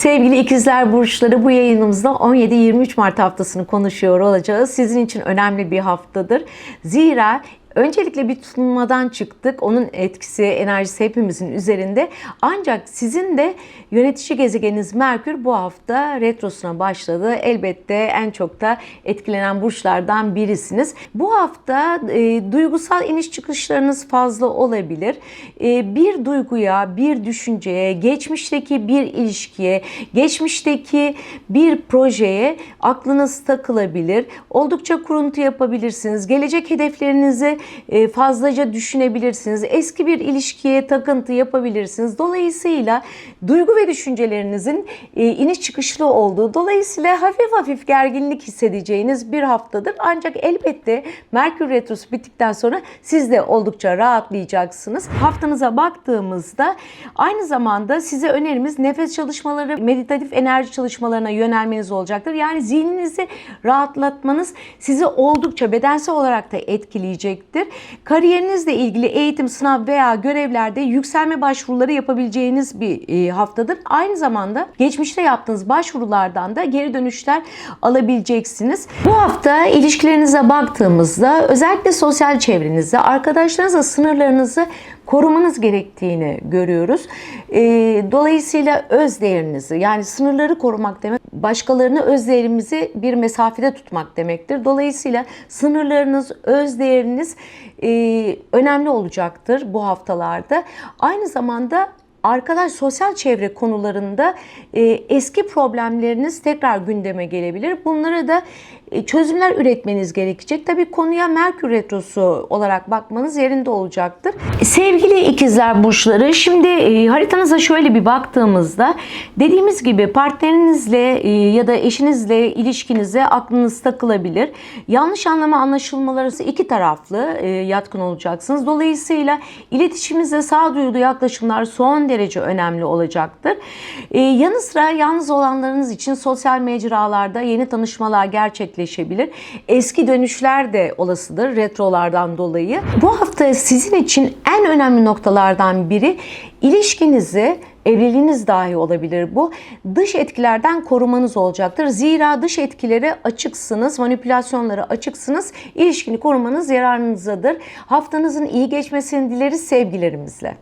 Sevgili ikizler burçları bu yayınımızda 17-23 Mart haftasını konuşuyor olacağız. Sizin için önemli bir haftadır. Zira Öncelikle bir tutulmadan çıktık. Onun etkisi, enerjisi hepimizin üzerinde. Ancak sizin de yönetici gezegeniniz Merkür bu hafta retrosuna başladı. Elbette en çok da etkilenen burçlardan birisiniz. Bu hafta e, duygusal iniş çıkışlarınız fazla olabilir. E, bir duyguya, bir düşünceye, geçmişteki bir ilişkiye, geçmişteki bir projeye aklınız takılabilir. Oldukça kuruntu yapabilirsiniz. Gelecek hedeflerinizi e, fazlaca düşünebilirsiniz. Eski bir ilişkiye takıntı yapabilirsiniz. Dolayısıyla duygu ve düşüncelerinizin e, iniş çıkışlı olduğu, dolayısıyla hafif hafif gerginlik hissedeceğiniz bir haftadır. Ancak elbette Merkür Retrosu bittikten sonra siz de oldukça rahatlayacaksınız. Haftanıza baktığımızda aynı zamanda size önerimiz nefes çalışmaları, meditatif enerji çalışmalarına yönelmeniz olacaktır. Yani zihninizi rahatlatmanız sizi oldukça bedensel olarak da etkileyecektir. Kariyerinizle ilgili eğitim, sınav veya görevlerde yükselme başvuruları yapabileceğiniz bir e, haftadır. Aynı zamanda geçmişte yaptığınız başvurulardan da geri dönüşler alabileceksiniz. Bu hafta ilişkilerinize baktığımızda özellikle sosyal çevrenizde arkadaşlarınızla sınırlarınızı korumanız gerektiğini görüyoruz. E, dolayısıyla öz değerinizi yani sınırları korumak demek başkalarına öz değerimizi bir mesafede tutmak demektir. Dolayısıyla sınırlarınız, öz değeriniz e, önemli olacaktır bu haftalarda. Aynı zamanda arkadaş sosyal çevre konularında e, eski problemleriniz tekrar gündeme gelebilir. Bunlara da çözümler üretmeniz gerekecek. Tabii konuya Merkür Retrosu olarak bakmanız yerinde olacaktır. Sevgili ikizler burçları şimdi e, haritanıza şöyle bir baktığımızda dediğimiz gibi partnerinizle e, ya da eşinizle ilişkinize aklınız takılabilir. Yanlış anlama anlaşılmaları iki taraflı e, yatkın olacaksınız. Dolayısıyla iletişiminize sağduyulu yaklaşımlar son derece önemli olacaktır. E, yanı sıra yalnız olanlarınız için sosyal mecralarda yeni tanışmalar gerçekleşebilir. Eski dönüşler de olasıdır retrolardan dolayı. Bu hafta sizin için en önemli noktalardan biri ilişkinizi Evliliğiniz dahi olabilir bu. Dış etkilerden korumanız olacaktır. Zira dış etkilere açıksınız, manipülasyonlara açıksınız. İlişkini korumanız yararınızadır. Haftanızın iyi geçmesini dileriz sevgilerimizle.